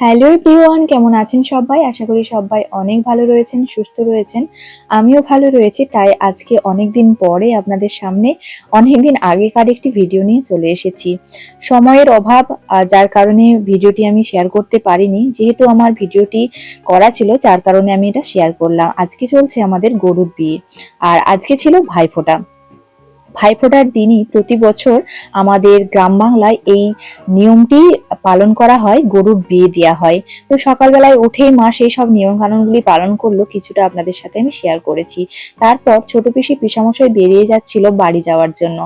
Hello everyone, কেমন আছেন সবাই? আশা করি সবাই অনেক ভালো রয়েছেন, সুস্থ রয়েছেন। আমিও ভালো রয়েছি, তাই আজকে অনেক দিন পরে আপনাদের সামনে অনেক দিন আগেকার একটি ভিডিও নিয়ে চলে এসেছি। সময়ের অভাব যার কারণে ভিডিওটি আমি শেয়ার করতে পারিনি। যেহেতু আমার ভিডিওটি করা ছিল, যার কারণে আমি এটা শেয়ার করলাম। আজকে চলছে আমাদের গরুর বিয়ে। আর আজকে ছিল ভাইফোঁটা। ভাইফোঁটার দিনই প্রতি বছর আমাদের গ্রাম বাংলায় এই নিয়মটি পালন করা হয়, গরুর বিয়ে দেওয়া হয়। তো সকালবেলায় উঠেই মা সেই সব নিয়ম কানুনগুলি পালন করল, কিছুটা আপনাদের সাথে আমি শেয়ার করেছি। তারপর ছোট পিসি পিসামশাই বেরিয়ে যাচ্ছিল বাড়ি যাওয়ার জন্য।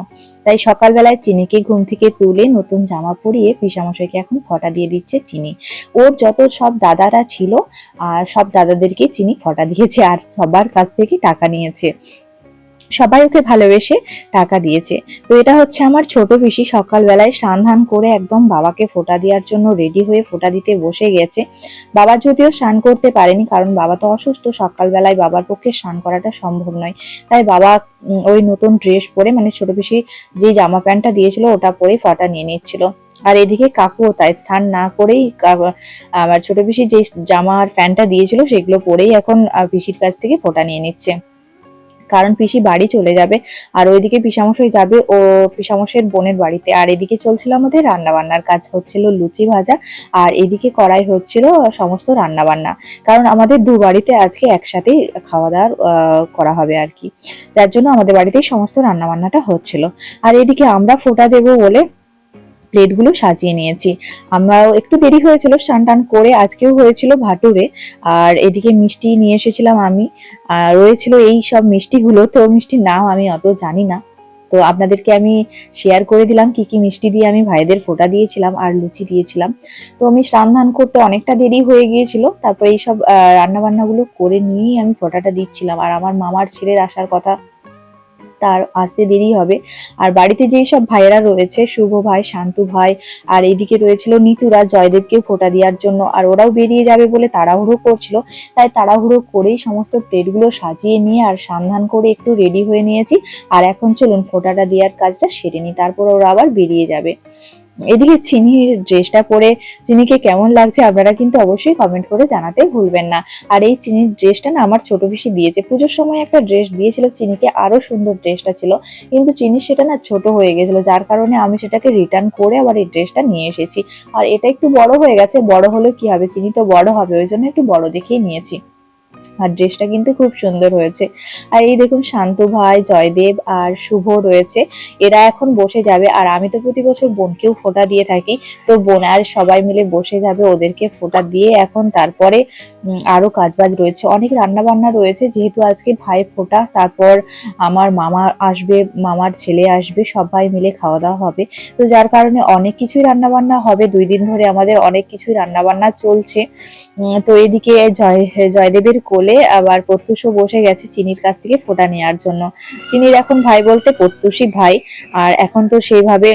তাই সকালবেলায় চিনিকে ঘুম থেকে তুলে নতুন জামা পরিয়ে পিসামশাইকে এখন ফটা দিয়ে দিচ্ছে চিনি। ওর যত সব দাদারা ছিল, আর সব দাদাদেরকে চিনি ফটা দিয়েছে, আর সবার কাছ থেকে টাকা নিয়েছে। সবাই ওকে ভালোবেসে টাকা দিয়েছে। তো এটা হচ্ছে আমার ছোট পিসি সকালবেলায় স্নান ধান করে একদম বাবাকে ফোঁটা দেওয়ার জন্য রেডি হয়ে ফোঁটা দিতে বসে গেছে। বাবা যদিও স্নান করতে পারেনি, কারণ বাবা তো অসুস্থ, সকালবেলায় বাবার পক্ষে স্নান করাটা সম্ভব নয়। তাই বাবা ওই নতুন ড্রেস পরে মানে ছোট পিসি যে জামা প্যান্টটা দিয়েছিল, ওটা পরে ফটা নিয়ে নিচ্ছিল। আর এদিকে কাকুও তাই স্নান না করেই আমার ছোট পিসি যে জামা আর প্যান্টটা দিয়েছিল, সেগুলো পরেই এখন পিসির কাছ থেকে ফোঁটা নিয়ে নিচ্ছে। কারণ পিসি বাড়ি চলে যাবে। আর ওইদিকে পিসামশাই যাবে ও পিসামশাইয়ের বোনের বাড়িতে। আর এদিকে চলছিল আমাদের রান্নাবান্নার কাজ, হচ্ছিল লুচি ভাজা। আর এদিকে কড়াই হচ্ছিল সমস্ত রান্না বান্না কারণ আমাদের দু বাড়িতে আজকে একসাথেই খাওয়া দাওয়ার করা হবে আর কি। যার জন্য আমাদের বাড়িতেই সমস্ত রান্না বান্নাটা হচ্ছিল। আর এদিকে আমরা ফোটা দেবো বলে প্লেটগুলো সাজিয়ে নিয়েছি। আমরাও একটু দেরি হয়েছিল স্নান টান করে আজকেও হয়েছিল ভাটুরে। আর এদিকে মিষ্টি নিয়ে এসেছিলাম আমি। রয়েছিল এই সব মিষ্টিগুলো, তো মিষ্টির নাম আমি অত জানি না। তো আপনাদেরকে আমি শেয়ার করে দিলাম কি কি মিষ্টি দিয়ে আমি ভাইদের ফোঁটা দিয়েছিলাম আর লুচি দিয়েছিলাম। তো আমি স্নান করতে অনেকটা দেরি হয়ে গিয়েছিল। তারপরে এইসব রান্না বান্নাগুলো করে নিয়েই আমি ফোঁটাটা দিচ্ছিলাম। আর আমার মামার ছেলের আসার কথা তার আসতে দেরি হবে। আর বাড়িতে যেই সব ভাইয়েরা রয়েছে, শুভ ভাই, শান্তু ভাই, আর এইদিকে রয়েছিল নিতুরা জয়দেবকে ফোটা দেওয়ার জন্য। আর ওরাও বেরিয়ে যাবে বলে তাড়াহুড়ো করছিল। তাই তাড়াহুড়ো করেই সমস্ত প্লেটগুলো সাজিয়ে নিয়ে আর সন্ধান করে একটু রেডি হয়ে নিয়েছি। আর এখন চলুন ফোটাটা দেওয়ার কাজটা সেরে নিই। তারপর ওরা আবার বেরিয়ে যাবে। এদিকে চিনির ড্রেসটা পরে চিনিকে কেমন লাগছে আপনারা কিন্তু অবশ্যই কমেন্ট করে জানাতে ভুলবেন না। আর এই চিনির ড্রেসটা না আমার ছোট পিসি দিয়েছে। পুজোর সময় একটা ড্রেস দিয়েছিল, চিনিকে আরও সুন্দর ড্রেসটা ছিল। কিন্তু চিনির সেটা না ছোট হয়ে গেছিল, যার কারণে আমি সেটাকে রিটার্ন করে আবার এই ড্রেসটা নিয়ে এসেছি। আর এটা একটু বড় হয়ে গেছে, বড় হলে কি হবে? চিনি তো বড় হবে, ওই জন্য একটু বড় দেখেই নিয়েছি। আর ড্রেসটা কিন্তু খুব সুন্দর হয়েছে। আর এই দেখুন শান্ত ভাই জয়দেব আর শুভ রয়েছে। এরা এখন বসে যাবে। আর আমি তো প্রতি বছর বোনকেও ফোঁটা দিয়ে থাকি। তো বোন আর সবাই মিলে বসে যাবে ওদেরকে ফোঁটা দিয়ে। এখন তারপরে উম, আরও কাজবাজ রয়েছে। অনেক রান্না বান্না রয়েছে। যেহেতু আজকে ভাই ফোঁটা তারপর আমার মামা আসবে মামার ছেলে আসবে সবাই মিলে খাওয়া দাওয়া হবে। তো যার কারণে অনেক কিছুই রান্না বান্না হবে। দুই দিন ধরে আমাদের অনেক কিছুই রান্না বান্না চলছে তো এদিকে জয় জয়দেবের কোলে আবার প্রত্যুষও বসে গেছে চিনির কাছ থেকে ফোঁটা নেওয়ার জন্য। চিনির এখন ভাই বলতে প্রত্যুষই ভাই, আর এখন তো সেইভাবে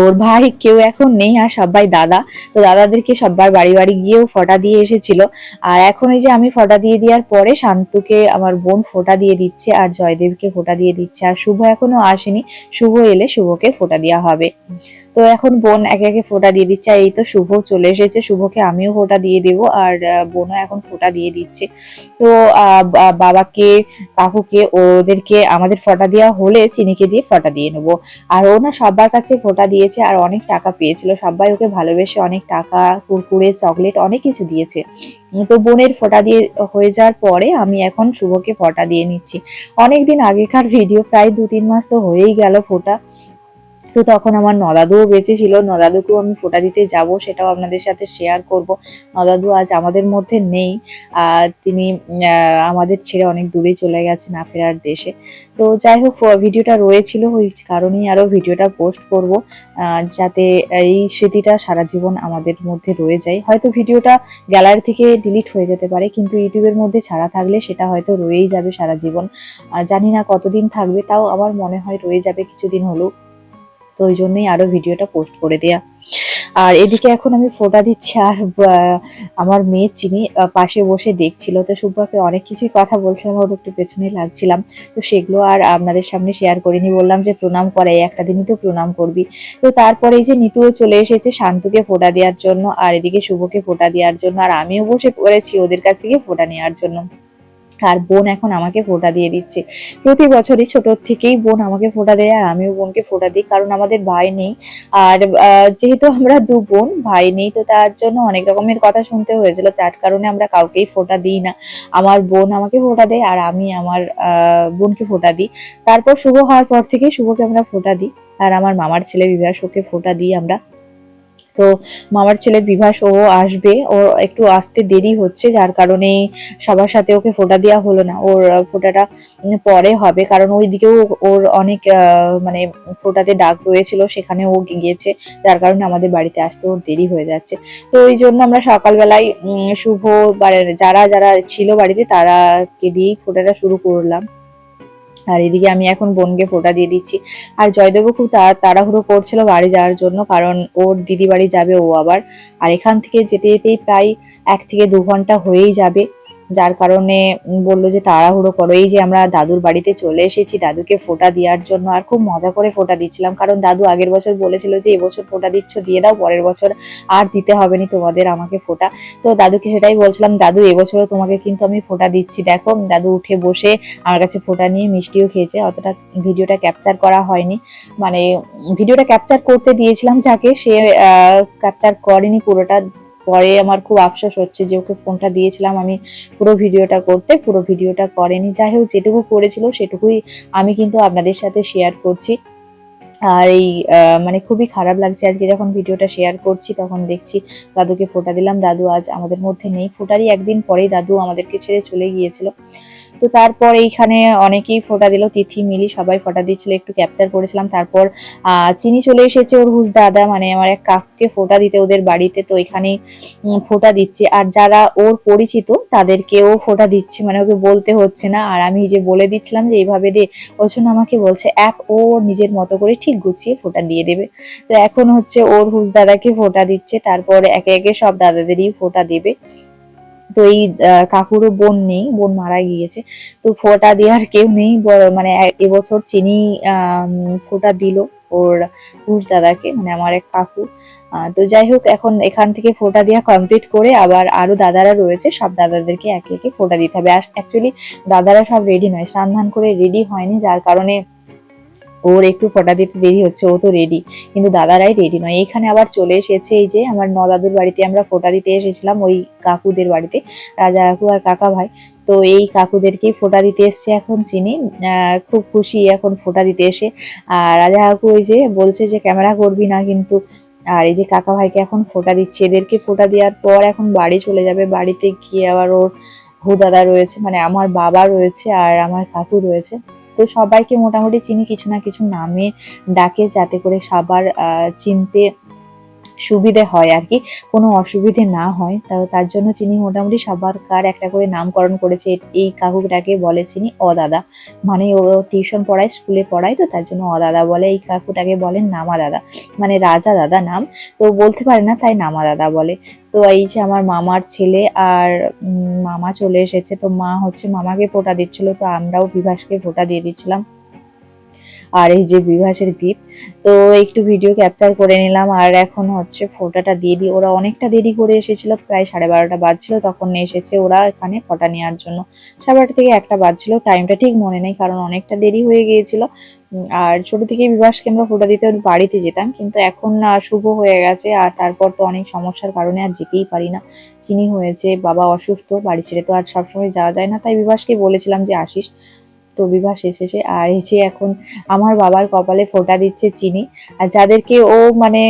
ওর ভাই কেউ এখন নেই, আর সবাই দাদা। তো দাদাদেরকে সবার বাড়ি বাড়ি গিয়েও ফোঁটা দিয়ে এসেছিল। আর এখন এই যে আমি ফোঁটা দিয়ে দেওয়ার পরে শান্তুকে আমার বোন ফোঁটা দিয়ে দিচ্ছে, আর জয়দেবকে ফোঁটা দিয়ে দিচ্ছে। আর শুভ এখনও আসেনি। শুভ এলে শুভকে ফোটা দেওয়া হবে। তো এখন বোন একে একে ফোঁটা দিয়ে দিচ্ছে এই তো শুভ চলে এসেছে। শুভকে আমিও ফোঁটা দিয়ে দেব, আর বোনও এখন ফোঁটা দিয়ে দিচ্ছে। তো বাবাকে, কাকুকে, ওদেরকে আমাদের ফোঁটা দেওয়া হলে চিনিকে দিয়ে ফোঁটা দিয়ে নেব। আর ও না সবার কাছে ফোঁটা দিয়েছে, আর অনেক টাকা পেয়েছিল। সবাই ওকে ভালোবেসে অনেক টাকা, কুরকুরে, চকলেট অনেক কিছু দিয়েছে। তো বোনের ফোঁটা দিয়ে হয়ে যাওয়ার পরে আমি এখন শুভকে ফোঁটা দিয়ে নিচ্ছি। অনেকদিন আগেকার ভিডিও, প্রায় দু তিন মাস তো হয়েই গেল ফোঁটা। তো তখন আমার নদাদুও বেঁচে ছিল। নদাদুকেও আমি ফোটা দিতে যাব, সেটাও আপনাদের সাথে শেয়ার করব। নদাদু আজ আমাদের মধ্যে নেই। তিনি আমাদের ছেড়ে অনেক দূরে চলে গেছে না ফেরার দেশে। তো যাই হোক ভিডিওটা রয়েছিল, ওই কারণেই আরও ভিডিওটা পোস্ট করব। যাতে এই স্মৃতিটা সারা জীবন আমাদের মধ্যে রয়ে যায়। হয়তো ভিডিওটা গ্যালারি থেকে ডিলিট হয়ে যেতে পারে, কিন্তু ইউটিউবের মধ্যে ছাড়া থাকলে সেটা হয়তো রয়েই যাবে সারা জীবন। জানি না কতদিন থাকবে, তাও আমার মনে হয় রয়ে যাবে কিছুদিন হলেও। তো ওই জন্যই আরও ভিডিওটা পোস্ট করে দেয়া। আর এদিকে এখন আমি ফোটা দিচ্ছি আর আমার মেয়ে চিনি পাশে বসে দেখছিল। তো শুভ্রাকে অনেক কিছুই কথা বলছিলাম, ওর একটু পেছনে লাগছিলাম। তো সেগুলো আর আপনাদের সামনে শেয়ার করিনি। বললাম যে, প্রণাম করাই একটা দিনই তো প্রণাম করবি। তো তারপরে এই যে নিতুও চলে এসেছে শান্তুকে ফোটা দেওয়ার জন্য, আর এদিকে শুভকে ফোটা দেওয়ার জন্য, আর আমিও বসে পড়েছি ওদের কাছ থেকে ফোটা নেওয়ার জন্য। আর বোন এখন আমাকে ফোঁটা দিয়ে দিচ্ছে। প্রতি বছরই ছোট থেকেই বোন আমাকে ফোঁটা দেয় আর আমিও বোনকে ফোঁটা দিই, কারণ আমাদের ভাই নেই। আর যেহেতু আমরা দু বোন, ভাই নেই, তো তার জন্য অনেক রকমের কথা শুনতে হয়েছিল। তার কারণে আমরা কাউকেই ফোঁটা দিই না। আমার বোন আমাকে ফোঁটা দেয় আর আমি আমার বোনকে ফোঁটা দিই। তারপর শুভ হওয়ার পর থেকে শুভকে আমরা ফোঁটা দিই। আর আমার মামার ছেলে বিভাস ওকে ফোঁটা দিই আমরা। তো মামার ছেলে বিভাস, ও আসবে। ও একটু আসতে দেরি হচ্ছে, যার কারণে সবার সাথে ওকে ফোঁটা দেওয়া হলো না। ওর ফোঁটাটা পরে হবে, কারণ ওই দিকেও ওর অনেক মানে ফোঁটাতে ডাক রয়েছিল, সেখানে ও গিয়েছে। যার কারণে আমাদের বাড়িতে আসতে ওর দেরি হয়ে যাচ্ছে। তো ওই জন্য আমরা সকালবেলায় শুভ যারা যারা ছিল বাড়িতে তারাকে দিয়েই ফোঁটাটা শুরু করলাম। আর এদিকে আমি এখন বোনকে ফোটা দিয়ে দিচ্ছি। আর জয়দেবও খুব তাড়া- তাড়াহুড়ো করছিল বাড়ি যাওয়ার জন্য, কারণ ওর দিদি বাড়ি যাবে ও আবার। আর এখান থেকে যেতে যেতেই প্রায় এক থেকে দু ঘণ্টা হয়েই যাবে। যার কারণে বলল যে, তাড়াহুড়ো করো। এই যে আমরা দাদুর বাড়িতে চলে এসেছি, দাদুকে ফোঁটা দেওয়ার জন্য, আর খুব মজা করে ফোঁটা দিচ্ছিলাম। কারণ দাদু আগের বছর বলেছিল যে এবছর ফোঁটা দিচ্ছ, দিয়ে দাও, পরের বছর আর দিতে হবে না তোমাদের আমাকে ফোঁটা। তো দাদুকে সেটাই বলছিলাম, দাদু এবছরও তোমাকে কিন্তু আমি ফোঁটা দিচ্ছি। দেখো, দাদু উঠে বসে আমার কাছে ফোঁটা নিয়ে মিষ্টিও খেয়েছে, অতটা ভিডিওটা ক্যাপচার করা হয়নি। মানে ভিডিওটা ক্যাপচার করতে দিয়েছিলাম যাকে, সে ক্যাপচার করেনি পুরোটা। পরে আমার খুব আফসোস হচ্ছে যে ওকে ফোনটা দিয়েছিলাম, আমি পুরো ভিডিওটা করতে, পুরো ভিডিওটা করেনি। যাই হোক, যেটুকু করেছিল সেটুকুই আমি কিন্তু আপনাদের সাথে শেয়ার করছি। আর এই মানে খুবই খারাপ লাগছে আজকে যখন ভিডিওটা শেয়ার করছি, তখন দেখছি দাদুকে ফোটা দিলাম। দাদু আজ আমাদের মধ্যে নেই। ফোটারই একদিন পরেই দাদু আমাদেরকে ছেড়ে চলে গিয়েছিল। তো তারপর এইখানে অনেকেই ফোঁটা দিল তিথি মিলি সবাই ফোঁটা দিচ্ছিল একটু ক্যাপচার করেছিলাম। তারপর চিনি চলে এসেছে ওর হুস দাদা মানে আমার এক কাককে ফোঁটা দিতে ওদের বাড়িতে তো এখানে উম, ফোঁটা দিচ্ছে। আর যারা ওর পরিচিত তাদেরকেও ফোঁটা দিচ্ছে মানে ওকে বলতে হচ্ছে না। আর আমি যে বলে দিচ্ছিলাম যে এইভাবে দে জন্য আমাকে বলছে এক ও নিজের মতো করে ঠিক গুছিয়ে ফোটা দিয়ে দেবে। তো এখন হচ্ছে ওর হুস দাদাকে ফোঁটা দিচ্ছে তারপর একে একে সব দাদাদেরই ফোঁটা দেবে। তো এই কাকুরও বোন নেই, বোন মারা গিয়েছে। তো ফোঁটা দেওয়ার কেউ নেই মানে এবছর চিনি ফোঁটা দিল ওর হুস দাদাকে মানে আমার এক কাকু। তো যাই হোক, এখন এখান থেকে ফোঁটা দেওয়া কমপ্লিট করে আবার আরও দাদারা রয়েছে, সব দাদাদেরকে একে একে ফোঁটা দিতে হবে। অ্যাকচুয়ালি দাদারা সব রেডি নয় স্নান ধান করে রেডি হয়নি, যার কারণে ওর একটু ফোঁটা দিতে দেরি হচ্ছে, ও তো রেডি কিন্তু দাদারাই রেডি নয়। এখানে আবার চলে এসেছে এই যে আমার ন দাদুর বাড়িতে আমরা ফোটা দিতে এসেছিলাম, ওই কাকুদের বাড়িতে, রাজা কাকু আর কাকা ভাই। তো এই কাকুদেরকেই ফোটা দিতে এসছে এখন চিনি। খুব খুশি এখন ফোটা দিতে এসে। আর রাজা কাকু ওই যে বলছে যে ক্যামেরা করবি না কিন্তু। আর এই যে কাকা ভাইকে এখন ফোটা দিচ্ছে। এদেরকে ফোটা দেওয়ার পর এখন বাড়ি চলে যাবে। বাড়িতে গিয়ে আবার ওর দাদা রয়েছে মানে আমার বাবা রয়েছে আর আমার কাকু রয়েছে। তো সবাইকে মোটামুটি চিনি কিছু না কিছু নামে ডাকে যাতে করে সবার চিনতে সুবিধে হয় আর কি। কোনো অসুবিধে না হয়। তা, তার জন্য চিনি মোটামুটি সবার কার একটা করে নামকরণ করেছে। এই কাকুটাকে বলে চিনি অদাদা। মানে ও টিউশন পড়ায়, স্কুলে পড়ায়, তো তার জন্য অদাদা বলে। এই কাকুটাকে বলেন নামা দাদা। মানে রাজা দাদা নাম। তো বলতে পারে না, তাই নামা দাদা বলে। তো এই যে আমার মামার ছেলে আর মামা চলে এসেছে। তো মা হচ্ছে মামাকে ফোঁটা দিচ্ছিল। তো আমরাও বিভাসকে ফোঁটা দিয়ে দিচ্ছিলাম। আর এই যে বিভাসের গিফট তো একটু ভিডিও ক্যাপচার করে নিলাম। আর এখন হচ্ছে ফোটাটা দিয়ে দিই। ওরা অনেকটা দেরি করে এসেছিল, প্রায় সাড়ে বারোটা বাজছিল। তখন এসেছে ওরা এখানে ফটা নেওয়ার জন্য। সাড়ে বারোটা থেকে একটা বাজছিল টাইমটা ঠিক মনে নেই কারণ অনেকটা দেরি হয়ে গিয়েছিল। আর ছোট থেকে বিভাসকে আমরা ফোটা দিতে বাড়িতে যেতাম, কিন্তু এখন না, শুভ হয়ে গেছে। আর তারপর তো অনেক সমস্যার কারণে আর যেতেই পারি না। চিনি হয়েছে, বাবা অসুস্থ, বাড়ি ছেড়ে তো আর সবসময় যাওয়া যায় না। তাই বিভাসকে বলেছিলাম যে আসিস। তো বিভাস এসেছে আর এসে এখন আমার বাবার কপালে ফোঁটা দিচ্ছে চিনি। আর যাদেরকে ও মানে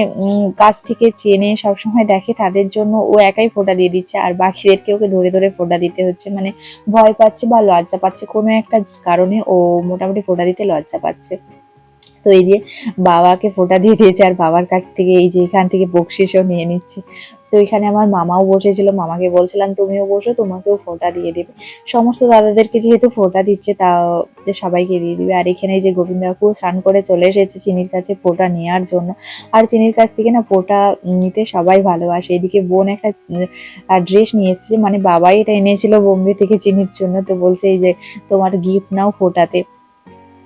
কাছ থেকে চেনে সবসময় দেখে, তাদের জন্য ও একাই ফোঁটা দিয়ে দিচ্ছে। আর বাকিদেরকে ওকে ধরে ধরে ফোঁটা দিতে হচ্ছে। মানে ভয় পাচ্ছে বা লজ্জা পাচ্ছে। কোনো একটা কারণে ও মোটামুটি ফোঁটা দিতে লজ্জা পাচ্ছে। তো এই যে বাবাকে ফোঁটা দিয়ে দিয়েছে। আর বাবার কাছ থেকে এই যে এখান থেকে বকশিসও নিয়ে নিচ্ছে। তো এখানে আমার মামাও বসেছিল, মামাকে বলছিলাম, তুমিও বসো, তোমাকেও ফোঁটা দিয়ে দেবে। সমস্ত দাদাদেরকে যেহেতু ফোঁটা দিচ্ছে তা সবাইকে দিয়ে দিবে। আর এখানে যে গোবিন্দ কাকু স্নান করে চলে এসেছে চিনির কাছে ফোঁটা নেওয়ার জন্য। আর চিনির কাছ থেকে না ফোঁটা নিতে সবাই ভালোবাসে। এদিকে বোন একটা ড্রেস নিয়েছে মানে বাবাই এটা এনেছিল বোম্বে থেকে চিনির জন্য, তো বলছে এই যে তোমার গিফট নাও ফোটাতে।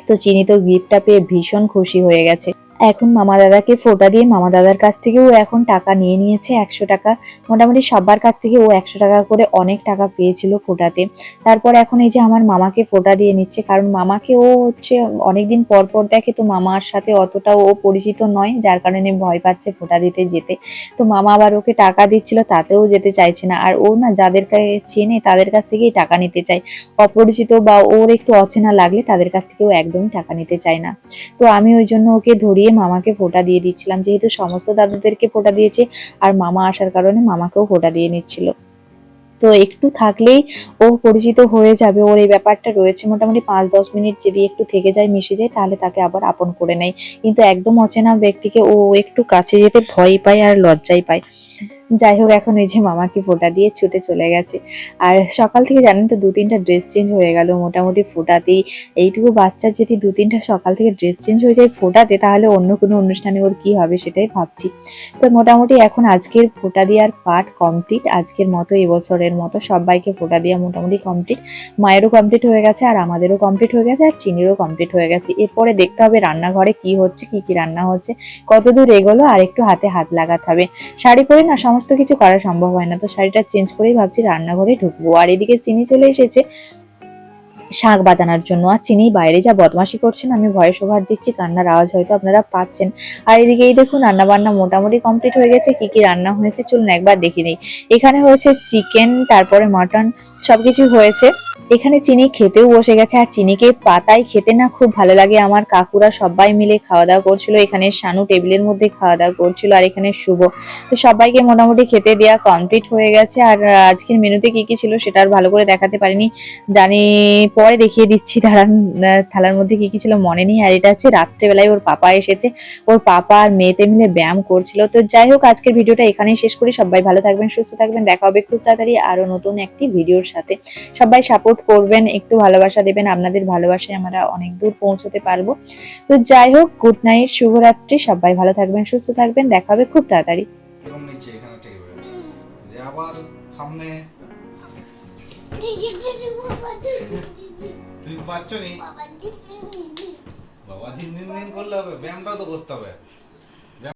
তো চিনি তো গিফটটা পেয়ে ভীষণ খুশি হয়ে গেছে। এখন মামা দাদাকে ফোটা দিয়ে মামা দাদার কাছ থেকে ও এখন টাকা নিয়ে নিয়েছে একশো টাকা। মোটামুটি সবার কাছ থেকে ও একশো টাকা করে অনেক টাকা পেয়েছিল ফোটাতে। তারপর এখন এই যে আমার মামাকে ফোটা দিয়ে নিচ্ছে, কারণ মামাকে ও হচ্ছে অনেকদিন পর পর দেখে তো মামার সাথে অতটাও ও পরিচিত নয়, যার কারণে ভয় পাচ্ছে ফোটা দিতে যেতে। তো মামা আবার ওকে টাকা দিচ্ছিল, তাতেও যেতে চাইছে না। আর ও না যাদেরকে চেনে তাদের কাছ থেকেই টাকা নিতে চায়। অপরিচিত বা ওর একটু অচেনা লাগলে তাদের কাছ থেকে ও একদমই টাকা নিতে চায় না। তো আমি ওই জন্য ওকে ধরিয়ে মামাকে ফোটা দিয়ে দিচ্ছিলাম। যেহেতু সমস্ত দাদুদেরকে ফোটা দিয়েছে, আর মামা আসার কারণে মামাকেও ফোটা দিয়ে নিচ্ছিল। তো একটু থাকলেই ও পরিচিত হয়ে যাবে, ওর এই ব্যাপারটা রয়েছে। মোটামুটি পাঁচ দশ মিনিট যদি একটু থেকে যায়, মিশে যায়, তাহলে তাকে আবার আপন করে নেয়। কিন্তু একদম অচেনা ব্যক্তিকে ও একটু কাছে যেতে ভয় পায় আর লজ্জাই পায়। যাই হোক, এখন এই যে মামাকে ফোটা দিয়ে ছুটে চলে গেছে। আর সকাল থেকে জানেন তো, দু তিনটা ড্রেস চেঞ্জ হয়ে গেল। মোটামুটি ফোটাতেই। এইটুকু বাচ্চার যদি দু তিনটা সকাল থেকে ড্রেস চেঞ্জ হয়ে যায় ফোটাতে, তাহলে অন্য কোনো অনুষ্ঠানে ওর কি হবে সেটাই ভাবছি। তো মোটামুটি এখন আজকের ফোটা দেওয়ার পার্ট কমপ্লিট আজকের মতো, এবছরের মতো সবাইকে ফোটা দেওয়া মোটামুটি কমপ্লিট মায়েরও কমপ্লিট হয়ে গেছে, আর আমাদেরও কমপ্লিট হয়ে গেছে, আর চিনিরও কমপ্লিট হয়ে গেছে। এরপরে দেখতে হবে রান্নাঘরে কি হচ্ছে, কি কি রান্না হচ্ছে। কত দূর এগোলো, আর একটু হাতে হাত লাগাতে হবে। শাড়ি পরে না সমস্ত কিছু করা সম্ভব হয় না। তো শাড়িটা চেঞ্জ করেই ভাবছি রান্নাঘরে ঢুকবো। আর এদিকে চিনি চলে এসেছে শাক বাজানোর জন্য। আর চিনি বাইরে যা বদমাশি করছেন, আমি ভয়েস ওভার দিচ্ছি, কান্নার আওয়াজ হয়তো আপনারা পাচ্ছেন। আর এদিকে এই দেখুন রান্না বান্না মোটামুটি কমপ্লিট হয়ে গেছে। কি কি রান্না হয়েছে চলুন একবার দেখে নিই। এখানে হয়েছে চিকেন তারপরে মাটন সবকিছু হয়েছে। এখানে চিনি খেতেও বসে গেছে, আর চিনিকে পাতায় খেতে না খুব ভালো লাগে। আমার কাকুরা সবাই মিলে খাওয়া দাওয়া করছিল। এখানে শানু টেবিলের মধ্যে খাওয়া দাওয়া করছিল, আর এখানে শুভ। তো সবাইকে মোটামুটি খেতে দেওয়া কমপ্লিট হয়ে গেছে। আর আজকের মেনুতে কি কি ছিল সেটা আর ভালো করে দেখাতে পারিনি। জানি, পরে দেখিয়ে দিচ্ছি। দাঁড়ান থালার মধ্যে কি কি ছিল মনে নেই। আর এটা হচ্ছে রাত্রেবেলায় ওর পাপা এসেছে। ওর পাপা আর মেয়েতে মিলে ব্যায়াম করছিল। তো যাই হোক, আজকের ভিডিওটা এখানেই শেষ করি। সবাই ভালো থাকবেন, সুস্থ থাকবেন। দেখা হবে খুব তাড়াতাড়ি আরও নতুন একটি ভিডিওর সাথে। সবাই সাপোর্ট করবেন একটু ভালোবাসা দেবেন আপনাদের ভালোবাসায় আমরা অনেক দূর পৌঁছতে পারব। তো যাই হোক গুড নাইট শুভরাত্রি সবাই ভালো থাকবেন সুস্থ থাকবেন দেখা হবে খুব তাড়াতাড়ি। এরকম নিচে এখানে টেকে যাবে দিয়ে আবার সামনে তুমি পাচ্ছ নি? বাবা দিন দিন দিন করলে হবে ব্যায়ামটাও তো করতে হবে।